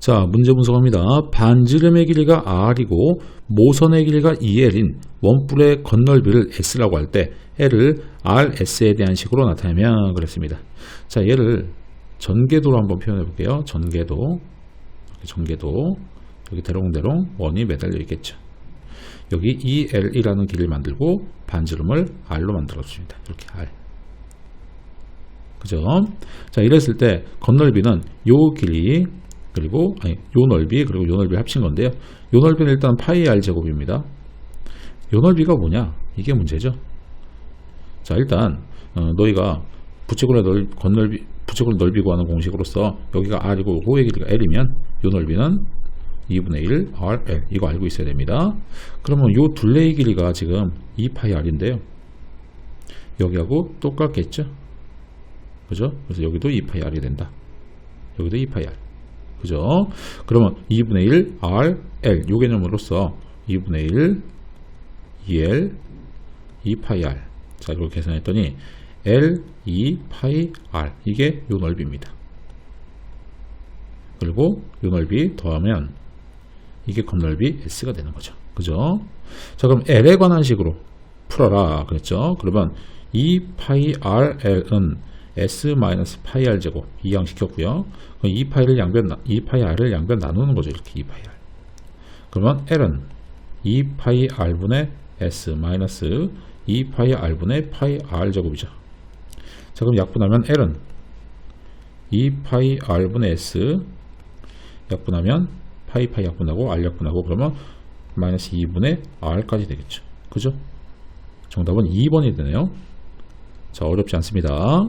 자, 문제 분석합니다. 반지름의 길이가 r이고 모선의 길이가 2l인 원뿔의 건널비를 x라고 할 때 l을 rs에 대한 식으로 나타내면 그랬습니다. 자, 얘를 전개도로 한번 표현해 볼게요. 전개도. 전개도. 여기 대롱대롱 원이 매달려 있겠죠. 여기 2l이라는 길이를 만들고 반지름을 r로 만들어 줍니다. 이렇게 r. 그죠? 자, 이랬을 때 건널비는 요 길이 그리고 아니 요 넓이 그리고 요 넓이 합친 건데요. 요 넓이는 일단 파이 r 제곱입니다. 요 넓이가 뭐냐? 이게 문제죠. 자, 일단 어, 너희가 부채꼴의 넓 건넓이 부채꼴 넓이 구하는 공식으로서 여기가 r이고 호의 길이가 l이면 요 넓이는 2분의 1 rl 이거 알고 있어야 됩니다. 그러면 요 둘레의 길이가 지금 2파이 r인데요. 여기하고 똑같겠죠? 그죠? 그래서 여기도 2파이 r이 된다. 여기도 2파이 r. 그죠? 그러면 2분의 1 r l 요 개념으로서 2분의 1 2l 2파이 r 자 이걸 계산했더니 l 2파이 r 이게 요 넓이입니다. 그리고 요 넓이 더하면 이게 건넓이 s가 되는 거죠. 그죠? 자 그럼 l에 관한 식으로 풀어라 그랬죠? 그러면 2파이 rl은 s 마이너스 파이 r 제곱 이항시켰고요. 2파이를 양변 2파이 r을 양변 나누는 거죠. 이렇게 2파이 r. 그러면 l은 2파이 r분의 s 마이너스 2파이 r분의 파이 r 제곱이죠. 자 그럼 약분하면 l은 2파이 r분의 s 약분하면 파이 파이 약분하고 r 약분하고 그러면 마이너스 2분의 r까지 되겠죠. 그죠? 정답은 2번이 되네요. 자 어렵지 않습니다.